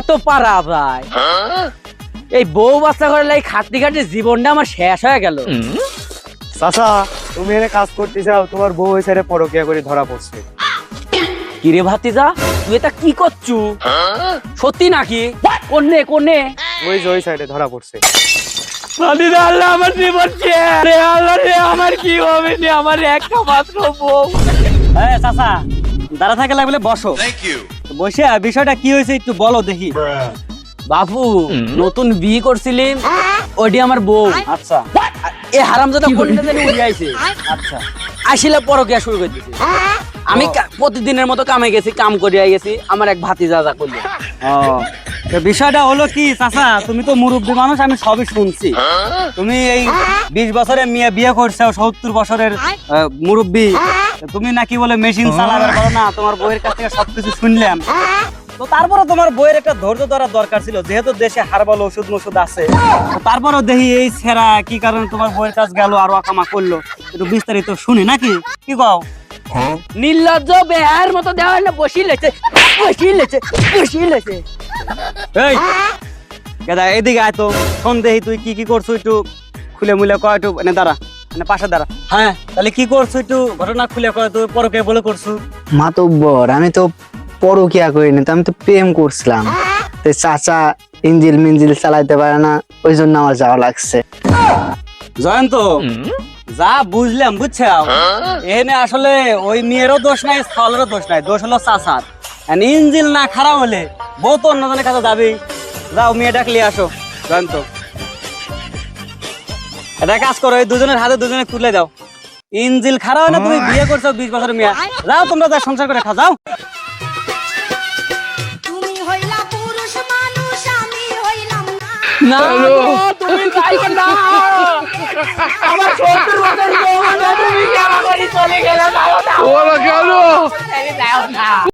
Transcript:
এত পারা ভাই। এই বউ বাচ্চা করে লাই খাটনি খাটনি জীবনটা আমার শেষ হয়ে গেল। চাচা তুমি এনে কাজ করতে চাও তোমার বউ ওই সাইডে পরকিয়া করে ধরা পড়ছে। কিরে ভাতিজা তুই এটা কি করছু? সত্যি নাকি? কোনে কোনে? ওই যে ওই সাইডে ধরা পড়ছে। ভাতিজা আল্লাহ আমার জীবন রে আল্লাহ রে আমার কি হবে রে আমার একটা মাত্র বউ। হ্যাঁ চাচা দাঁড়া থাকে লাগলে বসো। বসে বিষয়টা কি হয়েছে একটু বলো দেখি। বাপু নতুন বিয়ে করছিলি? ওইটি আমার বউ। আচ্ছা। এ হারাম জাদা কোনটা জানি উড়ে আইছে। আচ্ছা। আসিলে পরকিয়া শুরু করে দিছে। আমি প্রতিদিনের মতো কামে গেছি কাম করিয়া গেছি আমার এক ভাতিজা যা করল বিষয়টা হলো কি চাচা তুমি তো মুরব্বী মানুষ আমি সবই শুনছি। তুমি এই বিশ বছরের মেয়ে বিয়ে করছ সত্তর বছরের মুরব্বী। তুমি নাকি বলে মেশিন চালাবার পারো না তোমার বইয়ের কাছ থেকে সবকিছু শুনলাম। তো তারপরে তোমার বইয়ের একটা ধৈর্য ধরা দরকার ছিল যেহেতু দেশে হারবাল ওষুধ মষুধ আছে। তো তারপরেও দেখি এই ছেঁড়া কি কারণে তোমার বইয়ের কাজ গেল আর আকামা করল? একটু বিস্তারিত শুনি নাকি? কি কও? নির্লজ্জ বেহার মতো দেওয়া না বসি লেছে বসি লেছে বসি লেছে। এই কেদা এদিকে আয় তো। শোন দেহি তুই কি কি করছ একটু খুলে মুলে কয় একটু মানে দাঁড়া। মানে পাশে দাঁড়া। হ্যাঁ তাহলে কি করছ একটু ঘটনা খুলে কয় তুই পরকে বলে করছ? মাতব্বর আমি তো পরকিয়া করিনি তো আমি তো প্রেম করছিলাম। তো চাচা ইঞ্জিল মিঞ্জিল চালাইতে পারে না ওই জন্য আমার যাওয়া লাগছে। জয়ন্ত যা বুঝলাম বুঝছাও? এনে আসলে ওই মেয়েরও দোষ নাই স্থলেরও দোষ নাই দোষ হলো চাচার। ইঞ্জিল না খারাপ হলে বউ তো অন্যজনের কাছে যাবি যাও মেয়ে ডাকলে আসো। জয়ন্ত। এটা কাজ করো এই দুজনের হাতে দুজনে তুলে দাও। ইঞ্জিল খারাপ না তুমি? বিয়ে করছ বিশ বছর মেয়ে। যাও তোমরা যা সংসার করে খাও যাও। তুমি হইলা পুরুষ মানুষ আমি হইলাম না। না। গো, তুমি যাইও না। আমার সত্তর বছর বউ হলো, তুমি কেন করে চলে গেলে? যাও না ওরা কেন যাও না।